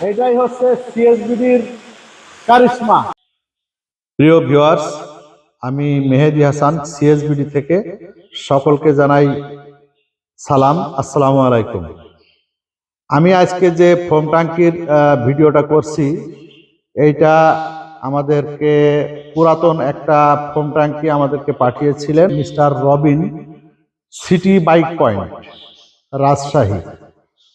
এটাই হচ্ছে সিএসবিডির কারিশমা। প্রিয় ভিউয়ার্স, আমি মেহেদি হাসান, সিএসবিডি থেকে সকলকে জানাই সালাম, আসসালামু আলাইকুম। আমি আজকে যে ফোম ট্যাঙ্কির ভিডিওটা করছি, এইটা আমাদেরকে পুরাতন একটা ফোম ট্যাঙ্কি আমাদেরকে পাঠিয়েছিলেন mister Robin city bike point, Rajshahi.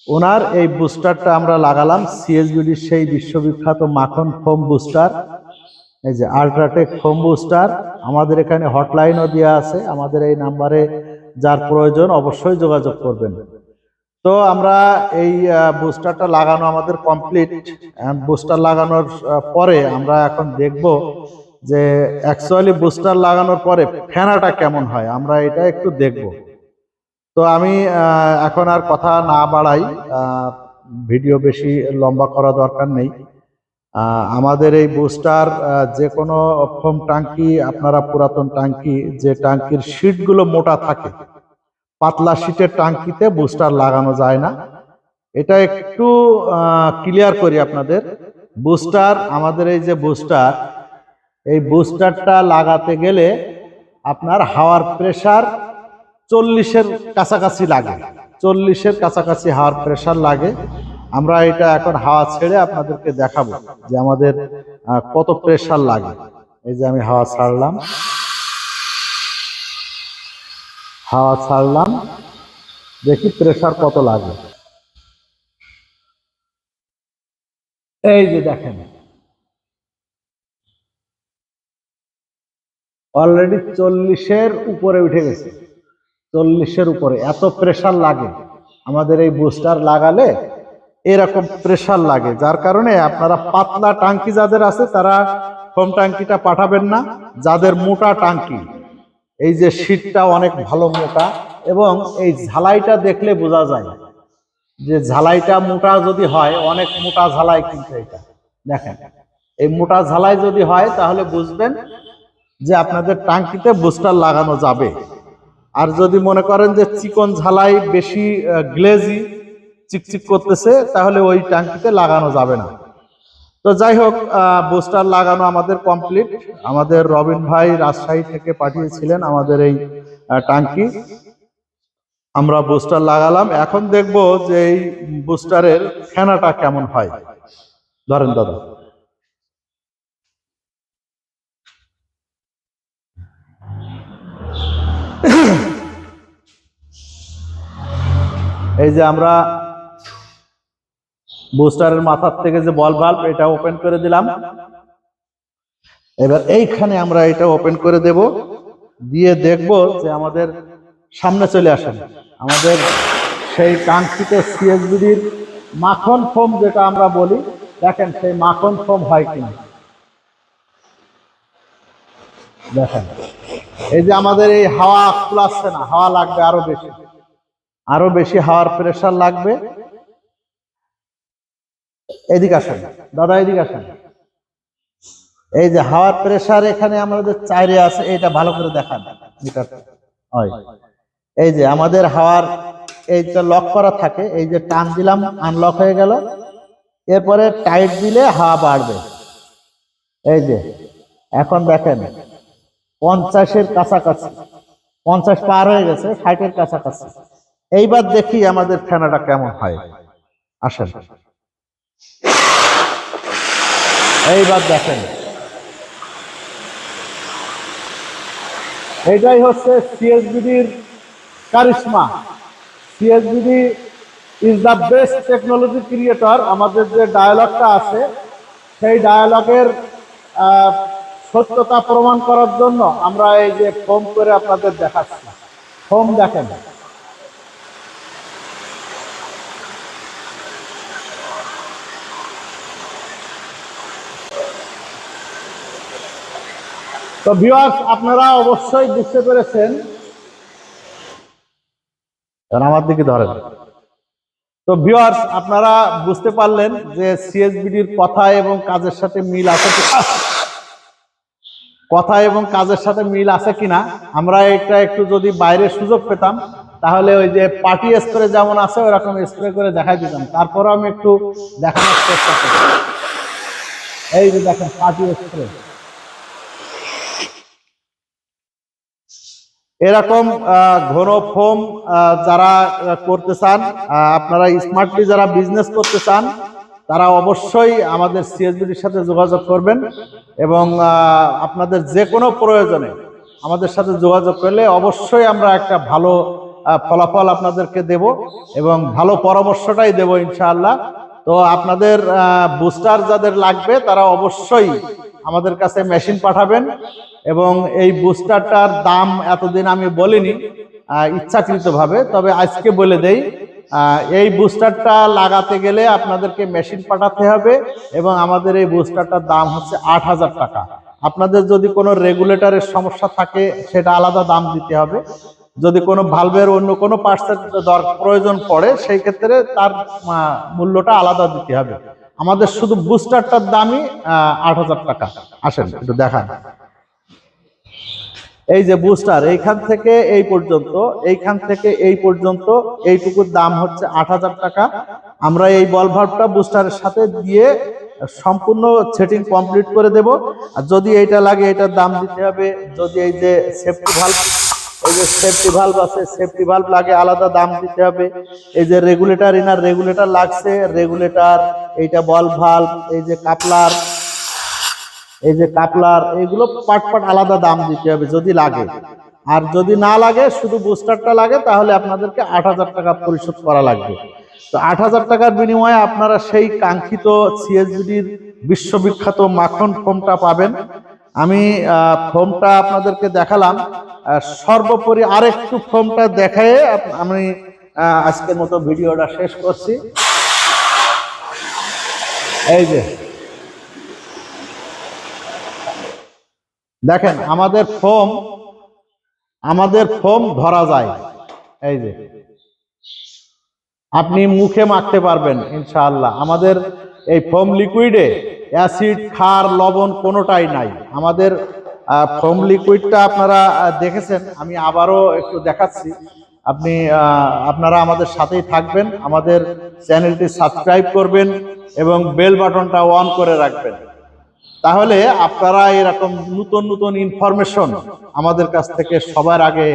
ওনার এই বুস্টারটা আমরা লাগালাম সিএসবিডির সেই বিশ্ববিখ্যাত মাখন ফোম বুস্টার, এই যে আল্ট্রাটেক ফোম বুস্টার, আমাদের এখানে হটলাইনও দেওয়া আছে, আমাদের এই নাম্বারে যার প্রয়োজন অবশ্যই যোগাযোগ করবেন। তো আমরা এই বুস্টারটা লাগানো আমাদের কমপ্লিট বুস্টার লাগানোর পরে আমরা এখন দেখব যে অ্যাকচুয়ালি বুস্টার লাগানোর পরে ফেনাটা কেমন হয়, আমরা এটা একটু দেখব। তো আমি এখন আর কথা না বাড়াই ভিডিও বেশি লম্বা করা দরকার নেই। আমাদের এই বুস্টার যে কোনো ফোম টাঙ্কি, আপনারা পুরাতন টাঙ্কি, যে টাঙ্কির শীটগুলো মোটা থাকে, পাতলা শীটের টাঙ্কিতে বুস্টার লাগানো যায় না। এটা একটু ক্লিয়ার করি আপনাদের। বুস্টার, আমাদের এই যে বুস্টার, এই বুস্টারটা লাগাতে গেলে আপনার হাওয়ার প্রেসার চল্লিশের কাছাকাছি লাগে। চল্লিশের কাছাকাছি হাওয়ার প্রেশার লাগে। আমরা এটা এখন হাওয়া ছেড়ে আপনাদেরকে দেখাবো যে আমাদের কত প্রেশার লাগে। এই যে আমি হাওয়া ছাড়লাম। হাওয়া ছাড়লাম। দেখি প্রেশার কত লাগে। এই যে দেখেন। অলরেডি চল্লিশের উপরে উঠে গেছে। চল্লিশের উপরে। এত প্রেশার লাগে। আমাদের এই বুস্টার লাগালে এরকম প্রেশার লাগে। যার কারণে আপনারা পাতলা টাঙ্কি যাদের আছে, তারা কম টাঙ্কিটা পাঠাবেন না। যাদের মোটা টাঙ্কি, এই যে শীতটা অনেক ভালো মোটা এবং এই ঝালাইটা দেখলে বোঝা যায় যে ঝালাইটা মোটা যদি হয়, অনেক মোটা ঝালাই কিন্তু এটা। দেখেন, এই মোটা ঝালাই যদি হয়, তাহলে বুঝবেন যে আপনাদের টাঙ্কিতে বুস্টার লাগানো যাবে। আর যদি মনে করেন যে চিকন ঝালাই বেশি গ্লেজি চিকচিক করতেছে, তাহলে ওই টাঙ্কিতে লাগানো যাবে না। তো যাই হোক বুস্টার লাগানো আমাদের কমপ্লিট আমাদের রবিন ভাই রাজশাহী থেকে পাঠিয়েছিলেন আমাদের এই টাঙ্কি। আমরা বুস্টার লাগালাম। এখন দেখব যে এই বুস্টারের ফেনাটা কেমন হয়। ধরেন দাদা। এই যে আমরা বুস্টারের মাথার থেকে যে বল বাল্ব এটা ওপেন করে দিলাম। এবার এইখানে আমরা এটা ওপেন করে দেব। দিয়ে দেখব যে আমাদের সামনে চলে আসেন। আমাদের সেই কাঙ্ক্ষিত সিএসবিডির মাখন ফোম যেটা আমরা বলি, দেখেন সেই মাখন ফোম হয় কিনা। দেখেন। এই যে আমাদের এই হাওয়া কুলাচ্ছে না, হাওয়া লাগবে আরও বেশি। আরও বেশি হাওয়ার প্রেসার লাগবে। এদিকে আসেন, দাদা এদিকে আসেন। এই যে হাওয়ার প্রেসার এখানে আমাদের চাইরে আছে, এটা ভালো করে দেখান। এই যে আমাদের হাওয়ার এই যে লক করা থাকে, এই যে টান দিলাম আনলক হয়ে গেল। এরপরে টাইট দিলে হাওয়া বাড়বে। এই যে, এখন দেখেন, পঞ্চাশের কাছাকাছি, পঞ্চাশ পার হয়ে গেছে, ষাটের কাছাকাছি। এইবার দেখি আমাদের ফেনাটা কেমন হয়। আসেন। এইবার দেখেন। এটাই হচ্ছে সিএসবিডির কারিশমা। CSBD is the best technology creator আমাদের যে ডায়ালগটা আছে, সেই ডায়ালগের সত্যতা প্রমাণ করার জন্য আমরা এই যে ফোম করে আপনাদের দেখাচ্ছি। ফোম দেখেন। তো ভিউয়ার্স আপনারা অবশ্যই বুঝতে পেরেছেন। আমার দিকে ধরেন। তো ভিউয়ার্স আপনারা বুঝতে পারলেন যে সিএসবিডির কথা এবং কাজের সাথে মিল আছে কথা এবং কাজের সাথে মিল আছে কিনা আমরা এটা একটু যদি বাইরে সুযোগ পেতাম তাহলে ওই যে পার্টি স্প্রে যেমন আছে ওরকম স্প্রে করে দেখাই দিতাম। তারপরে আমি একটু দেখানোর চেষ্টা করি এই যে দেখেন পার্টি স্প্রে। এরকম ঘন ফোম যারা করতে চান আপনারা স্মার্টলি যারা বিজনেস করতে চান, তারা অবশ্যই আমাদের সিএসবিটির সাথে যোগাযোগ করবেন এবং আপনাদের যে কোনো প্রয়োজনে আমাদের সাথে যোগাযোগ করলে অবশ্যই আমরা একটা ভালো ফলাফল আপনাদেরকে দেব এবং ভালো পরামর্শটাই দেব ইনশাআল্লাহ। তো আপনাদের বুস্টার যাদের লাগবে, তারা অবশ্যই আমাদের কাছে মেশিন পাঠাবেন। এবং এই বুস্টারটার দাম এতদিন আমি বলিনি ইচ্ছাকৃতভাবে, তবে আজকে বলে দেই এই বুস্টারটা লাগাতে গেলে আপনাদেরকে মেশিন পাঠাতে হবে এবং আমাদের এই বুস্টারটার দাম হচ্ছে আট হাজার টাকা। আপনাদের যদি কোনো রেগুলেটরের সমস্যা থাকে, সেটা আলাদা দাম দিতে হবে। যদি কোনো ভালভের অন্য কোনো দরকার প্রয়োজন পড়ে, সেই ক্ষেত্রে তার মূল্যটা আলাদা দিতে হবে। আমাদের শুধু বুস্টারটার দামই আট হাজার টাকা। আসেন, একটু দেখান। এই যে বুস্টার এইখান থেকে এই পর্যন্ত, এইখান থেকে এই পর্যন্ত এইটুকুর দাম হচ্ছে আট হাজার টাকা। আমরা এই বল ভাল্বটা বুস্টারের সাথে দিয়ে সম্পূর্ণ সেটিং কমপ্লিট করে দেব। আর যদি এইটা লাগে এটার দাম দিতে হবে। যদি এই যে সেফটি ভাল্ব এই যে সেফটি ভাল্ব আছে সেফটি ভাল্ব লাগে, আলাদা দাম দিতে হবে। এই যে রেগুলেটর ইনার রেগুলেটার লাগছে রেগুলেটার এইটা বল ভাল্ব এই যে কাপলার এই যে কাপলার, এগুলো পাট পাট আলাদা দাম দিতে হবে যদি লাগে। আর যদি না লাগে, শুধু বুস্টারটা লাগে, তাহলে আপনাদেরকে আট হাজার টাকা পরিশোধ করা লাগবে। তো আট হাজার টাকার বিনিময়ে আপনারা সেই কাঙ্ক্ষিত সিএসবিডির বিশ্ববিখ্যাত মাখন ফোমটা পাবেন। আমি ফোমটা আপনাদেরকে দেখালাম। সর্বোপরি আরেকটু ফোমটা দেখায় আমি আজকের মতো ভিডিওটা শেষ করছি। এই যে দেখেন, আমাদের ফোম আমাদের ফোম ধরা যায়। এই যে, আপনি মুখে মাখতে পারবেন, ইনশাআল্লাহ। আমাদের এই ফোম লিকুইডে অ্যাসিড, ক্ষার, লবণ কোনোটাই নাই। আমাদের ফোম লিকুইডটা আপনারা দেখেছেন? আমি আবারও একটু দেখাচ্ছি। আপনি আপনারা আমাদের সাথেই থাকবেন। আমাদের চ্যানেলটি সাবস্ক্রাইব করবেন এবং বেল বাটনটা অন করে রাখবেন। তাহলে আপনারা এরকম নতুন নতুন ইনফরমেশন আমাদের কাছ থেকে সবার আগে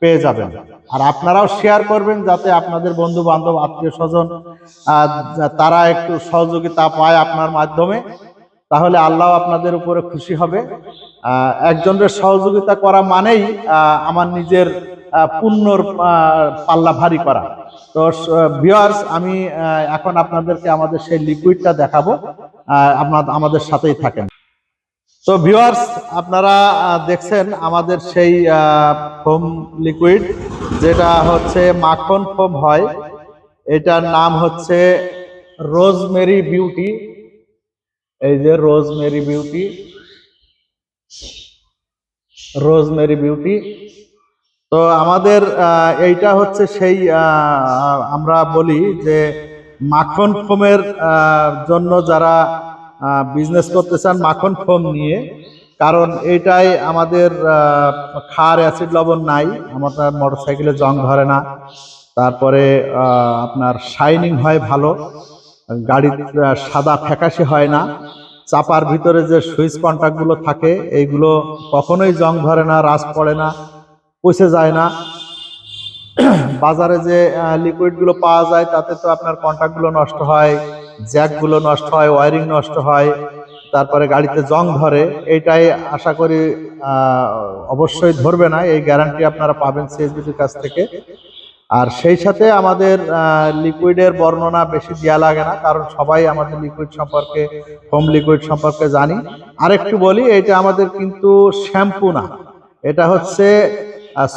পেয়ে যাবেন। আর আপনারাও শেয়ার করবেন যাতে আপনাদের বন্ধু বান্ধব আত্মীয় স্বজন তারা একটু সহযোগিতা পায় আপনার মাধ্যমে। তাহলে আল্লাহ আপনাদের উপরে খুশি হবে। একজনের সহযোগিতা করা মানেই আমার নিজের পুণ্যর পাল্লা ভারী করা। তো ভিউয়ার্স আমি এখন আপনাদেরকে আমাদের সেই লিকুইডটা দেখাবো। আপনার আমাদের সাথেই থাকেন। তো ভিওয়ার্স আপনারা দেখছেন আমাদের সেই ফোম লিকুইড যেটা হচ্ছে মাখন ফোম হয়। এটার নাম হচ্ছে রোজমেরি বিউটি এই যে রোজমেরি বিউটি রোজমেরি বিউটি তো আমাদের এইটা হচ্ছে সেই আমরা বলি যে মাখন ফোমের জন্য যারা বিজনেস করতে চান মাখন ফোম নিয়ে, কারণ এইটাই আমাদের খার অ্যাসিড লবণ নাই, আমাদের মোটরসাইকেলে জং ধরে না। তারপরে আপনার শাইনিং হয় ভালো, গাড়ির সাদা ফ্যাকাশে হয় না। চাপার ভিতরে যে সুইচ কন্ট্যাক্টগুলো থাকে, এইগুলো কখনোই জং ধরে না, রাস পড়ে না। পচে যায় না। বাজারে যে লিকুইডগুলো পাওয়া যায়, তাতে তো আপনার কন্ট্যাক্টগুলো নষ্ট হয় জ্যাকগুলো নষ্ট হয় ওয়ারিং নষ্ট হয়, তারপরে গাড়িতে জং ধরে। এইটাই আশা করি অবশ্যই ধরবে না। এই গ্যারান্টি আপনারা পাবেন সিএসবিটির কাছ থেকে। আর সেই সাথে আমাদের লিকুইডের বর্ণনা বেশি দেওয়া লাগে না, কারণ সবাই আমাদের লিকুইড সম্পর্কে হোম লিকুইড সম্পর্কে জানি। আরেকটু বলি এটা আমাদের কিন্তু শ্যাম্পু না। এটা হচ্ছে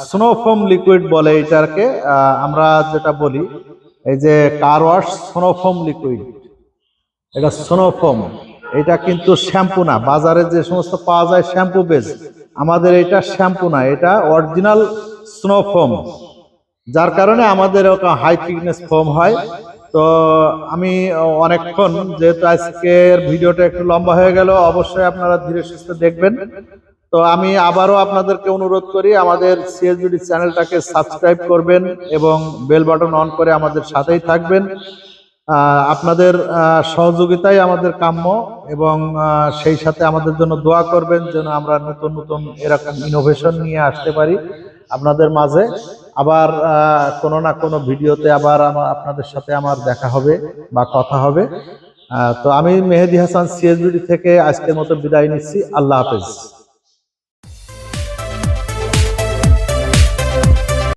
স্নোফোম লিকুইড বলে এটাকে আমরা যেটা বলি, এই যে কার ওয়াশ, স্নোফোম লিকুইড। এটা স্নোফোম। এটা কিন্তু শ্যাম্পু না। বাজারে যে সমস্ত পাওয়া যায় শ্যাম্পু বেজ আমাদের এটা শ্যাম্পু না। এটা অরিজিনাল স্নোফোম। যার কারণে আমাদের ওটা হাই থিকনেস ফোম হয়। তো আমি অনেকক্ষণ, যেহেতু আজকের ভিডিওটা একটু লম্বা হয়ে গেল, অবশ্যই আপনারা ধীরে সুস্থে দেখবেন। তো আমি আবারও আপনাদেরকে অনুরোধ করি, আমাদের সিএসবিডি চ্যানেলটাকে সাবস্ক্রাইব করবেন এবং বেল বাটন অন করে আমাদের সাথেই থাকবেন। আপনাদের সহযোগিতাই আমাদের কাম্য এবং সেই সাথে আমাদের জন্য দোয়া করবেন যেন আমরা নতুন নতুন এরকম ইনোভেশন নিয়ে আসতে পারি আপনাদের মাঝে। আবার কোনো না কোনো ভিডিওতে আবার আমার আপনাদের সাথে আমার দেখা হবে বা কথা হবে। তো আমি মেহেদি হাসান সিএসবিডি থেকে আজকের মতো বিদায় নিচ্ছি। আল্লাহ হাফেজ।